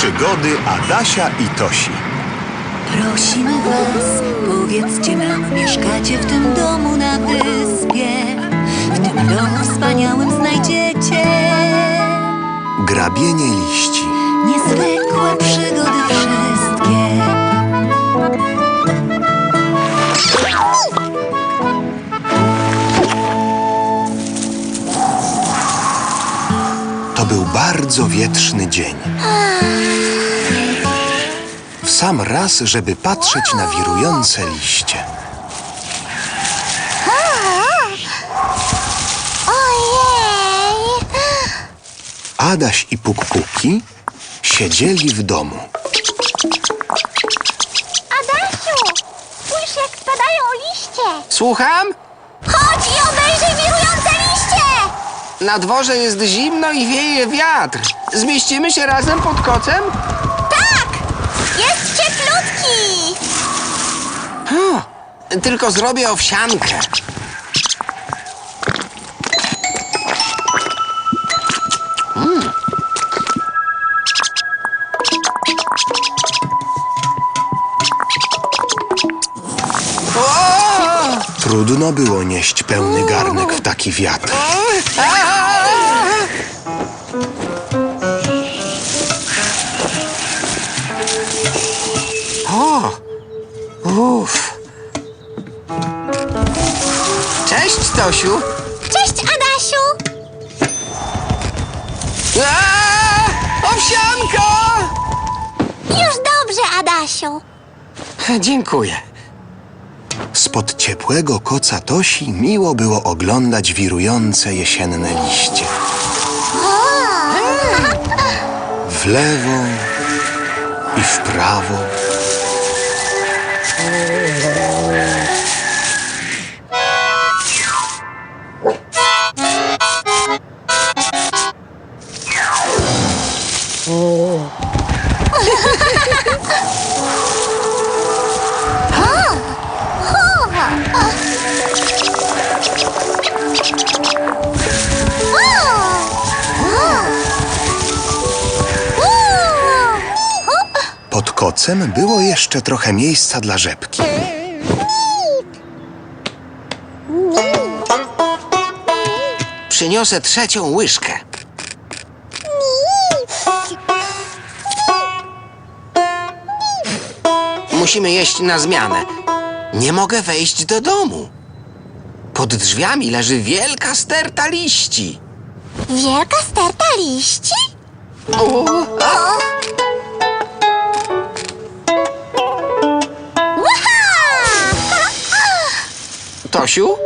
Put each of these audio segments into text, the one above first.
Przygody Adasia i Tosi. Prosimy was, powiedzcie nam, mieszkacie w tym domu na wyspie. W tym domu wspaniałym znajdziecie Grabienie liści. niezwykłe przygody wszystkie. Bardzo wietrzny dzień. W sam raz, żeby patrzeć na wirujące liście. Ojej! Adaś i Puk-Puki siedzieli w domu. Adasiu, spójrz jak spadają liście. Słucham? Chodź i obejrzyj wirujące liście! Na dworze jest zimno i wieje wiatr. Zmieścimy się razem pod kocem? Tak! Jest cieplutki! O, tylko zrobię owsiankę. Trudno było nieść pełny garnek w taki wiatr. O! Uff. Cześć, Tosiu. Cześć, Adasiu! Aaa! Owsianka! Już dobrze, Adasiu. Dziękuję. Spod ciepłego koca Tosi miło było oglądać wirujące jesienne liście. W lewo i w prawo. Kocem było jeszcze trochę miejsca dla rzepki. Przyniosę trzecią łyżkę. Musimy jeść na zmianę. Nie mogę wejść do domu. Pod drzwiami leży wielka sterta liści. Wielka sterta liści? O, a, Tosiu?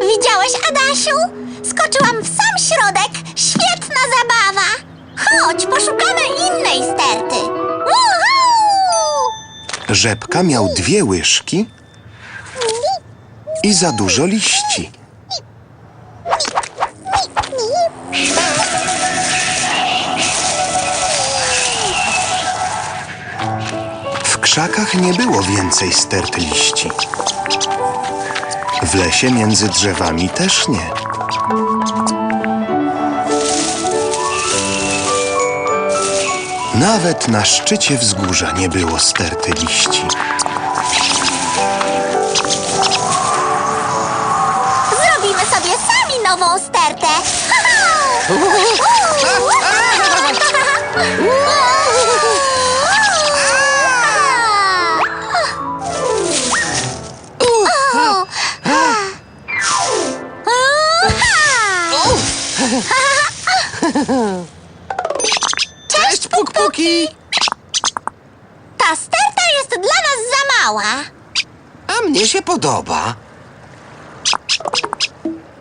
Widziałeś, Adasiu? Skoczyłam w sam środek. Świetna zabawa. Chodź, poszukamy innej sterty. Rzepka miał dwie łyżki i za dużo liści. W krzakach nie było więcej stert liści. W lesie między drzewami też nie. Nawet na szczycie wzgórza nie było sterty liści. Zrobimy sobie sami nową stertę. Cześć, puk-puki! Ta sterta jest dla nas za mała. A mnie się podoba.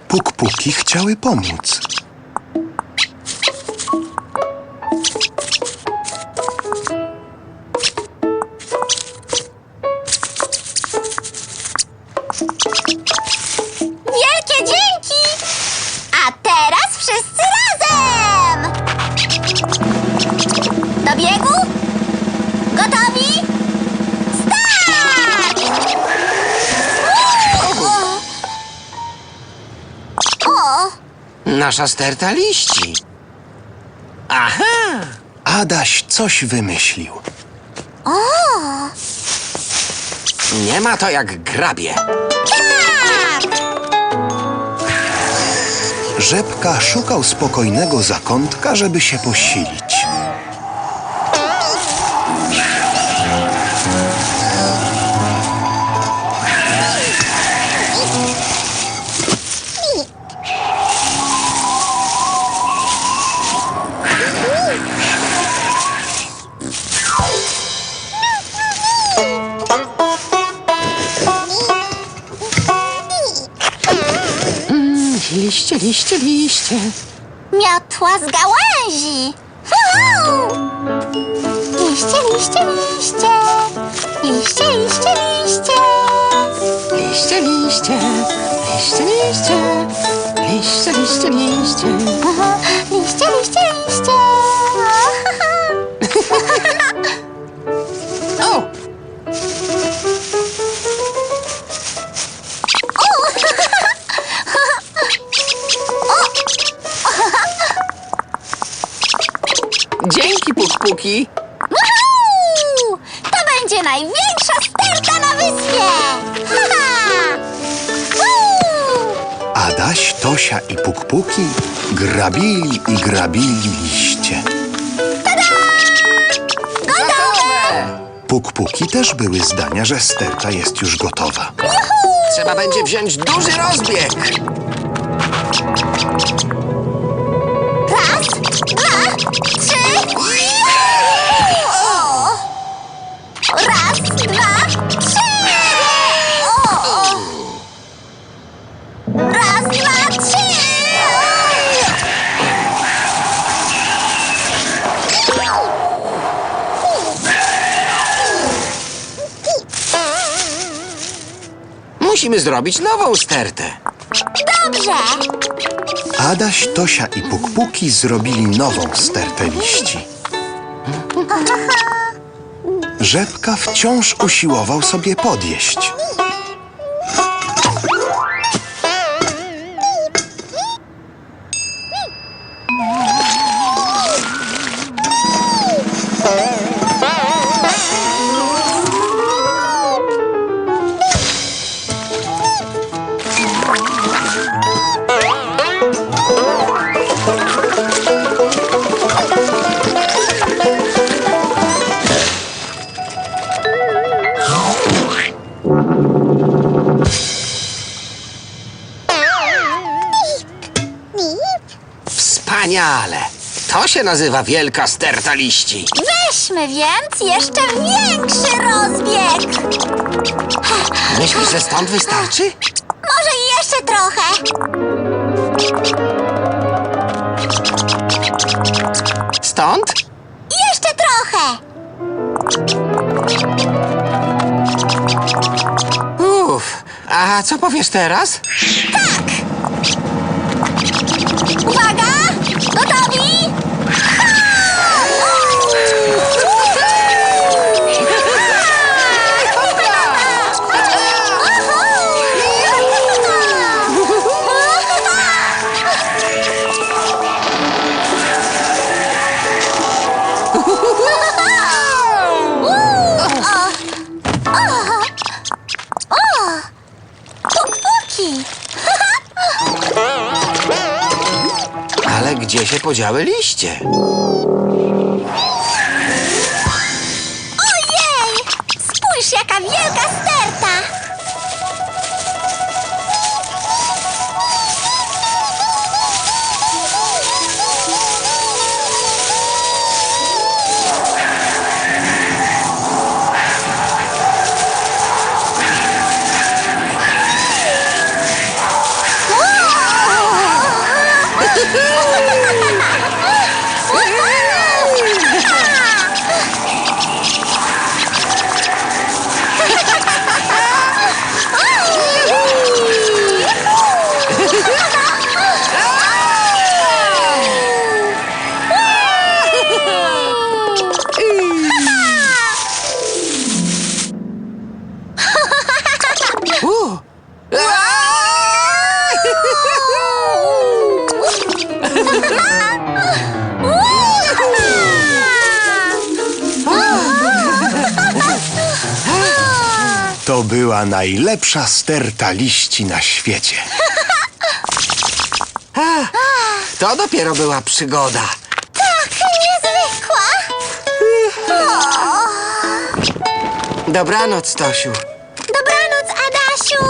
Puk-puki chciały pomóc. Nasza sterta liści. Aha! Adaś coś wymyślił. Nie ma to jak grabie. Rzepka szukał spokojnego zakątka, żeby się posilić. Liście, liście, liście. Miotła z gałęzi. Fuhu! Liście, liście, liście. Liście, liście, liście. Liście, liście. Liście, liście. Liście, liście, liście. Aha, Dzięki, Puk-Puki. Uhu! To będzie największa sterta na wyspie. Uhu! Adaś, Tosia i Pukpuki grabili i grabili liście. Gotowe! Pukpuki też były zdania, że sterta jest już gotowa. Trzeba będzie wziąć duży rozbieg. Musimy zrobić nową stertę. Dobrze. Adaś, Tosia i Pukpuki zrobili nową stertę liści. Rzepka wciąż usiłował sobie podjeść. Wspaniale. To się nazywa wielka sterta liści. Weźmy więc jeszcze większy rozbieg. Myślisz, że stąd wystarczy? Może jeszcze trochę. Stąd? Jeszcze trochę. Uff. A co powiesz teraz? Uwaga! Gdzie się podziały liście? To była najlepsza sterta liści na świecie. To dopiero była przygoda. Tak, niezwykła. Dobranoc, Tosiu. Dobranoc, Adasiu.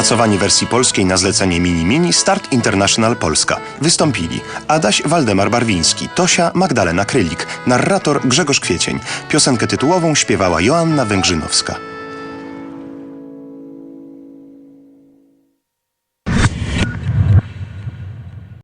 Opracowanie wersji polskiej na zlecenie Mini Mini Start International Polska. Wystąpili Adaś Waldemar Barwiński, Tosia Magdalena Krylik, narrator Grzegorz Kwiecień. Piosenkę tytułową śpiewała Joanna Węgrzynowska.